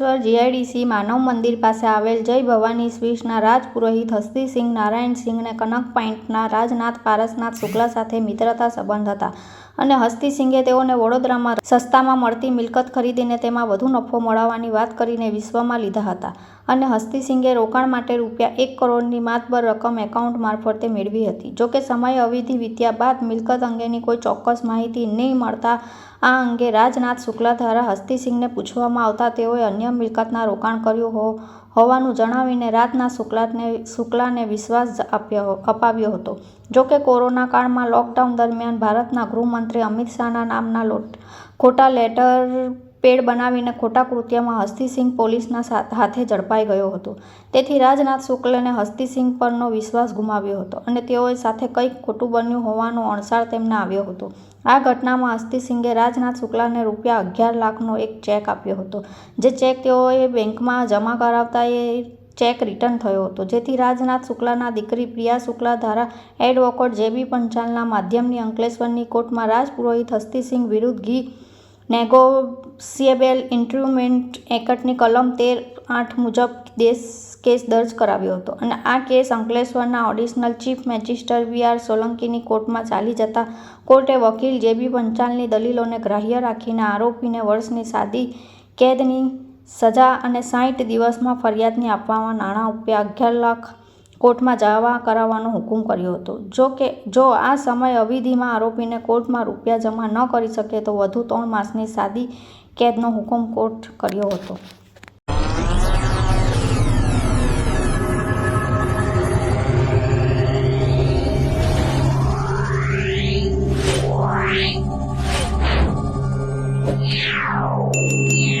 Ankleshwar GIDC માનવ મંદિર પાસે આવેલ જય ભવાની સ્વીટ્સના રાજપુરોહિત હસ્તીસિંહ નારાયણસિંહને કનક પોઈન્ટના રાજનાથ પારસનાથ શુક્લા સાથે મિત્રતા સંબંધ હતા. અને હસ્તીસિંહે તેઓને વડોદરામાં સસ્તામાં મળતી મિલકત ખરીદીને તેમાં વધુ નફો મળવાની વાત કરીને વિશ્વમાં લીધા હતા. અને હસ્તીસિંઘે રોકાણ માટે રૂપિયા એક કરોડની માતબર રકમ એકાઉન્ટ મારફતે મેળવી હતી. જોકે સમય અવધિ વીત્યા બાદ મિલકત અંગેની કોઈ ચોક્કસ માહિતી નહીં મળતા આ અંગે રાજનાથ શુક્લા દ્વારા હસ્તીસિંહને પૂછવામાં આવતા તેઓએ અન્ય મિલકતના રોકાણ કર્યું હો હોવાનું જણાવીને રાજનાથ શુક્લાને શુક્લાને વિશ્વાસ આપ્યો, અપાવ્યો હતો. જોકે કોરોના કાળમાં લોકડાઉન દરમિયાન ભારતના ગૃહમંત્રી અમિત શાહના નામના લોટ, ખોટા લેટર પેડ બનાવીને ખોટા કૃત્યમાં હસ્તીસિંહ પોલીસના હાથે ઝડપાઈ ગયો હતો. તેથી રાજનાથ શુક્લને હસ્તીસિંહ પરનો વિશ્વાસ ગુમાવ્યો હતો અને તેઓએ સાથે કંઈક ખોટું બન્યું હોવાનો અણસાર તેમને આવ્યો હતો. આ ઘટનામાં હસ્તીસિંઘે રાજનાથ શુક્લાને રૂપિયા અગિયાર લાખનો એક ચેક આપ્યો હતો. જે ચેક તેઓએ બેંકમાં જમા કરાવતા એ ચેક રિટર્ન થયો હતો. જેથી રાજનાથ શુક્લાના દીકરી પ્રિયા શુક્લા દ્વારા એડવોકેટ જેબી પંચાલના માધ્યમની અંકલેશ્વરની કોર્ટમાં રાજપુરોહિત હસ્તીસિંહ વિરુદ્ધ ઘી નેગોશિયેબલ ઇન્ટ્રુમેન્ટ એક્ટની કલમ તેર આઠ મુજબ દેશ કેસ દર્જ કરાવ્યો હતો અને આ કેસ અંકલેશ્વરના ઓડિશનલ ચીફ મેજિસ્ટર વી આર સોલંકીની કોર્ટમાં ચાલી જતા કોર્ટે વકીલ જેબી પંચાલની દલીલોને ગ્રાહ્ય રાખીને આરોપીને વર્ષની સાદી કેદની સજા અને સાઠ દિવસમાં ફરિયાદની આપવામાં નાણાં રૂપિયા અગિયાર લાખ કોર્ટમાં જવા કરાવવાનો હુકમ કર્યો હતો જો કે, જો આ સમય અવધિમાં આરોપીને કોર્ટમાં રૂપિયા જમા ન કરી શકે તો વધુ ત્રણ માસની સાદી કેદનો હુકમ કોર્ટ કર્યો હતો Wow.